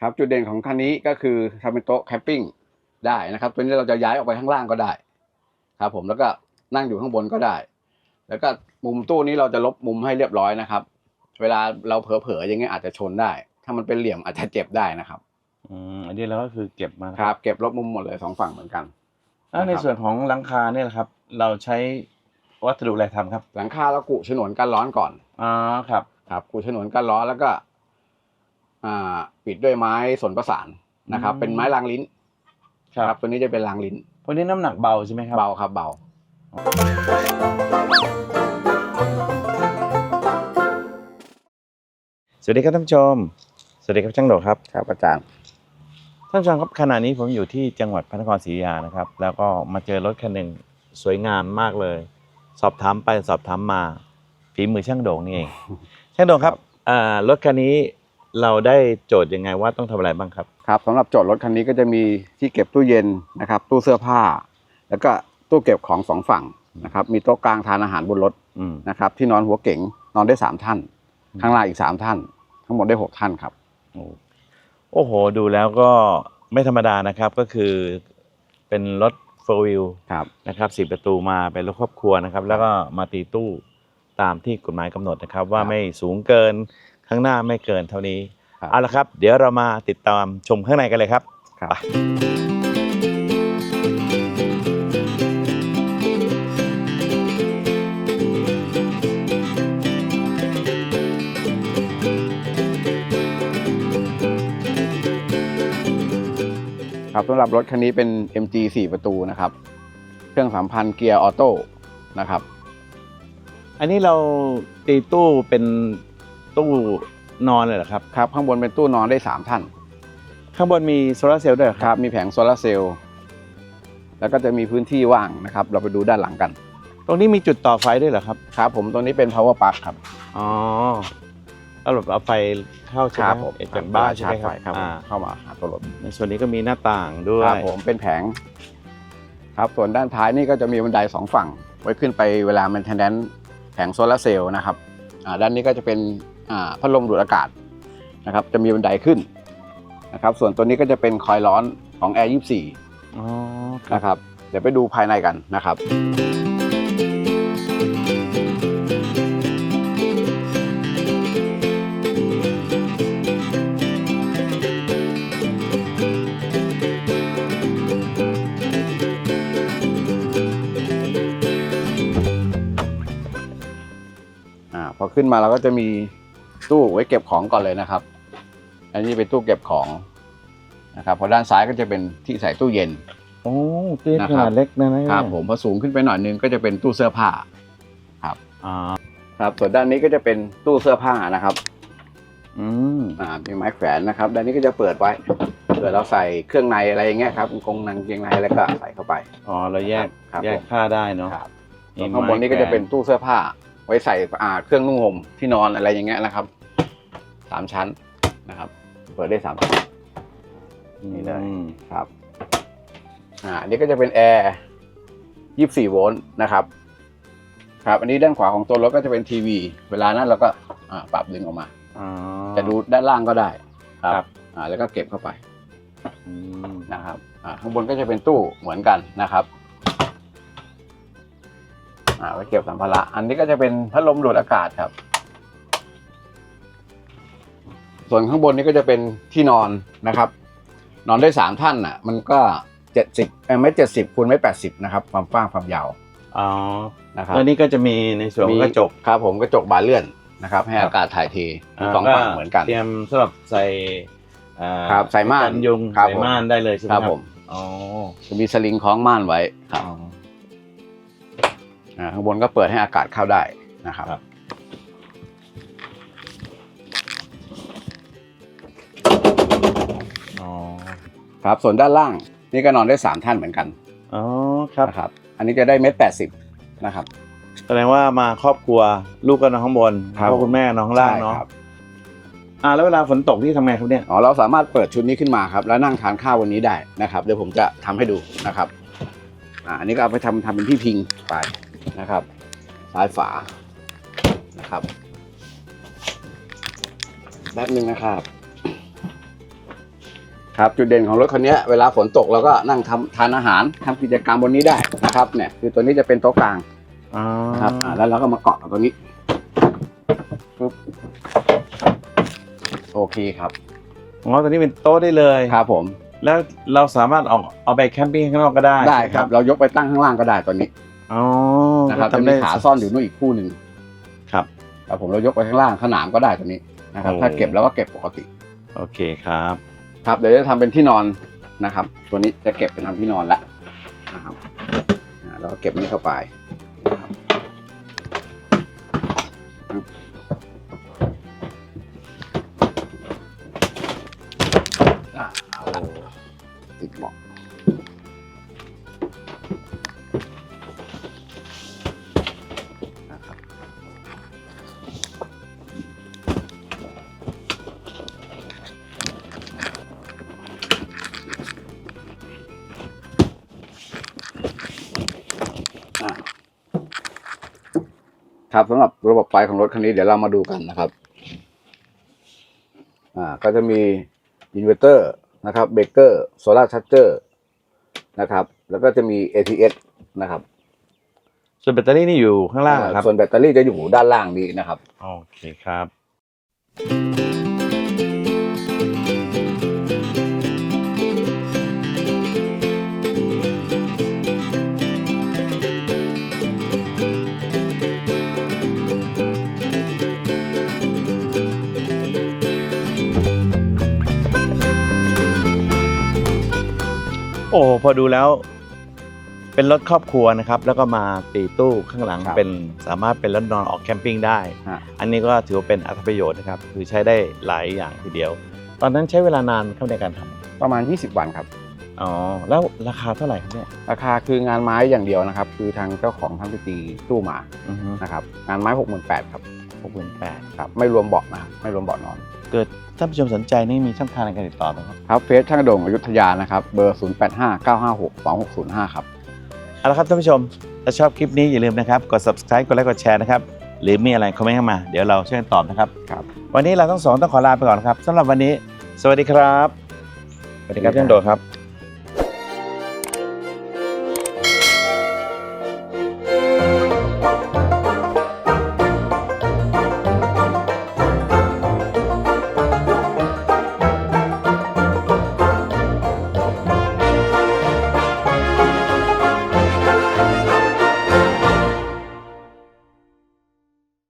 ครับจุดเด่นของคันนี้ก็คือทำเป็นโต๊ะแคมปิ้งได้นะครับ ตัวนี้เราจะย้ายออกไปข้างล่างก็ได้ ครับ ผมแล้วก็นั่งอยู่ข้างบนก็ได้ แล้วก็มุมตู้นี้เราจะลบมุมให้เรียบร้อยนะครับ เวลาเราเผลอๆอย่างเงี้ยอาจจะชนได้ ถ้ามันเป็นเหลี่ยมอาจจะเจ็บได้นะครับอืมอันนี้เราก็คือเก็บมาครับ เก็บลบมุมหมดเลยสองฝั่งเหมือนกันแล้วในส่วนของหลังคาเนี่ยแหละครับ เราใช้วัสดุอะไรทำครับ หลังคาเรากุฉนวนกันร้อนก่อนอ๋อครับ ครับกุฉนวนกันร้อนแล้วก็อ่า ปิดด้วยไม้สนประสานนะครับ เป็นไม้รางลิ้นครับตัวนี้จะเป็นรางลิ้นพวกนี้น้ำหนักเบาใช่ไหมครับเบาครับเบาสวัสดีครับท่านผู้ชม สวัสดีครับช่างโดดครับครับอาจารย์ท่านผู้ชมครับขณะนี้ผมอยู่ที่จังหวัดพระนครศรีอยุธยานะครับ แล้วก็มาเจอรถคันหนึ่งสวยงามมากเลย สอบถามไปสอบถามมาฝีมือช่างโด่งนี่เองช่างโด่งครับอ่ารถคันนี้ เราได้โจทย์ยังไงว่าต้องทำอะไรบ้างครับ ครับสำหรับโจทย์รถคันนี้ก็จะมีที่เก็บตู้เย็นนะครับ ตู้เสื้อผ้า แล้วก็ตู้เก็บของสองฝั่งนะครับ มีโต๊ะกลางทานอาหารบนรถอืม นะครับ ที่นอนหัวเก๋งนอนได้สามท่านข้างล่างอีกสามท่าน ทั้งหมดได้หกท่านครับ โอ้โห ดูแล้วก็ไม่ธรรมดานะครับ ก็คือเป็นรถโฟวิลครับ นะครับสี่ประตูมาเป็นรถครอบครัวนะครับ แล้วก็มาตีตู้ตามที่กฎหมายกำหนดนะครับ ว่าครับ ไม่สูงเกิน ข้างหน้าไม่เกินเท่านี้ครับ เอาละครับ เดี๋ยวเรามาติดตามชมข้างในกันเลยครับ ครับไปครับสำหรับรถคันนี้เป็น MG 4 ประตูนะครับ เครื่องสามพันเกียร์ออโต้นะครับ อันนี้เราตีตู้เป็น ตู้นอนเลยเหรอครับ ครับ ข้างบนเป็นตู้นอนได้ 3 ท่าน ข้างบนมีโซลาร์เซลล์ด้วยเหรอคครัรับบมีแผงโซลาร์เซลล์แล้วก็จะมีพื้นที่ว่างนะครับ เราไปดูด้านหลังกันตรงนี้มีจุดต่อไฟด้วยเหรอครับครับผมตรงนี้เป็น power plug ครับ อ๋อแล้วแบบเอาไฟเข้าใช่ไหมเอกจากบ้านใช่ไหมครับครับอ่าเข้ามาหาตัวรถในส่วนนี้ก็มีหน้าต่างด้วครับยผมเป็นแผง ครับส่วนด้านท้ายนี่ก็จะมีบันไดสองฝั่ง ไว้ขึ้นไปเวลา maintenance แผงโซลาร์เซลล์นะครับอ่าด้านนี้ก็จะเป็นอ่า พัดลมดูดอากาศนะครับ จะมีบันไดขึ้นนะครับ ส่วนตัวนี้ก็จะเป็นคอยล์ร้อนของ Air 24อ๋อครับนะครับ เดี๋ยวไปดูภายในกันนะครับอ่าพอขึ้นมาเราก็จะมี ตู้ไว้เก็บของก่อนเลยนะครับ อันนี้เป็นตู้เก็บของนะครับพอด้านซ้ายก็จะเป็นที่ใส่ตู้เย็น โอ้ตู้นะขครับนาดเล็กนะเนี่ยครับผมพอสูงขึ้นไปหน่อยนึงก็จะเป็นตู้เสื้อผ้าอ่าครับ ส่วนด้านนี้ก็จะเป็นตู้เสื้อผ้านะครับ อืมอ่ามีไม้แขวนนะครับ ด้านนี้ก็จะเปิดไว้เผื่อเราใส่เครื่องในอะไรอย่างเงี้ยครับกงนังเกงในแล้วก็ใส่เข้าไปอ๋อเราแยกครับแยกผมผ้าได้เนาะครับมีส่วนข้างบนนี้ก็จะเป็นตู้เสื้อผ้า ไว้ใส่อ่าเครื่องนุ่งห่มที่นอนอะไรอย่างเงี้ยนะครับ สามชั้นนะครับ เปิดได้สามชั้นนี่เลยอืมครับ อ่าอันนี้ก็จะเป็นแอร์24โวลต์นะครับ ครับ อันนี้ด้านขวาของตัวรถก็จะเป็นทีวี เวลานั้นเราก็อ่าปรับดึงออกมาอ๋อจะดูด้านล่างก็ได้ครับ อ่า แล้วก็เก็บเข้าไปอืมนะครับ อ่า ข้างบนก็จะเป็นตู้เหมือนกันนะครับ อ่า ไว้เก็บสัมภาระ อันนี้ก็จะเป็นพัดลมดูดอากาศครับ ส่วนข้างบนนี้ก็จะเป็นที่นอนนะครับ นอนได้สามท่านน่ะ มันก็เจ็ดสิบไม่เจ็ดสิบคูณไม่แปดสิบนะครับ ความกว้างความยาวอ๋อนะครับแล้วนี่ก็จะมีในส่วนของกระจกครับ ผมกระจกบานเลื่อนนะครับ ให้ครับอากาศถ่ายเทสองฝั่งเหมือนกัน เตรียมสำหรับใส่อ่าครับใส่ม่านกันยุงครับใส่ผมม่านได้เลยใช่ไหมคครัรับบผมอ๋อจะมีสลิงคล้องม่านไว้ครับอ๋ออ่าข้างบนก็เปิดให้อากาศเข้าได้นะครับ ครับอ๋อครับส่วนด้านล่างนี่ก็นอนได้สามท่านเหมือนกันอ๋อครับ นะครับ อันนี้จะได้เมตรแปดสิบนะครับ แสดงว่ามาครอบครัวลูกก็นอนข้างบนครับพ่อคุณแม่นอนข้างล่างเนาะใช่ครับอ่าแล้วเวลาฝนตกที่ทำไงครับเนี่ยอ๋อเราสามารถเปิดชุดนี้ขึ้นมาครับ แล้วนั่งทานข้าววันนี้ได้นะครับ เดี๋ยวผมจะทำให้ดูนะครับอ่าอันนี้ก็เอาไปทำทำเป็นที่พิงไปนะครับ ซ้ายฝานะครับแป๊บนึงนะครับ ครับจุดเด่นของรถคันนี้เวลาฝนตกเราก็นั่งทำทานอาหารทำกิจกรรมบนนี้ได้นะครับเนี่ยคือตัวนี้จะเป็นโต๊ะกลางอ๋อนะครับอ่าแล้วเราก็มาเกาะกับตัวนี้ปึ๊บโอเคครับอ๋อตัวนี้เป็นโต๊ะได้เลยครับผม แล้วเราสามารถออกเอาไปแคมปิ้งข้างนอกก็ได้ได้ครับ เรายกไปตั้งข้างล่างก็ได้ตัวนี้อ๋อนะครับก็จะทำมีได้ขาซ่อนอยู่นู่นอีกคู่หนึ่งครับครับผมเรายกไปข้างล่างสนามก็ได้ตัวนี้นะครับโอ้ถ้าเก็บแล้วก็เก็บปกติ โอเคครับ ครับเดี๋ยวจะทำเป็นที่นอนนะครับ ตัวนี้จะเก็บเป็นทำที่นอนแล้วนะครับแล้วก็เก็บนี่เข้าไปนะครับ ครับสำหรับระบบไฟของรถคันนี้เดี๋ยวเรามาดูกันนะครับอ่าก็จะมีอินเวอร์เตอร์นะครับเบเกอร์โซลาร์ชาร์เจอร์นะครับ แล้วก็จะมี ATS นะครับ ส่วนแบตเตอรี่นี่อยู่ข้างล่างเหรอครับ ส่วนแบตเตอรี่จะอยู่ด้านล่างนี้นะครับ โอเคครับ โอ้พอดูแล้ว เป็นรถครอบครัวนะครับ แล้วก็มาตีตู้ข้างหลังครับเป็นสามารถเป็นรถนอนออกแคมปิ้งได้ ฮะ อันนี้ก็ถือว่าเป็นอัตประโยชน์นะครับ คือใช้ได้หลายอย่างทีเดียว ตอนนั้นใช้เวลานานเข้าในการทำประมาณ 20 วันครับ อ๋อแล้วราคาเท่าไหร่ครับเนี่ยราคาคืองานไม้อย่างเดียวนะครับ คือทางเจ้าของท่านไปตีตู้มาอือฮึนะครับงานไม้ 68,000ครับ หกหมื่นแปดครับไม่รวมเบาะนะครับไม่รวมเบาะนอน เกิดท่านผู้ชมสนใจนี่มีช่องทางในการติดต่อไหมครับ ครับเฟซช่างโด่งอยุธยานะครับเบอร์ 0859562605 ครับ เอาละครับท่านผู้ชม ถ้าชอบคลิปนี้อย่าลืมนะครับกด subscribe กดไลค์กดแชร์นะครับ หรือมีอะไรคอมเมนต์เข้ามา เดี๋ยวเราช่วยกันตอบนะครับ ครับ วันนี้เราทั้งสองต้องขอลาไปก่อนครับสำหรับวันนี้ สวัสดีครับสวัสดีครับท่านโดครับ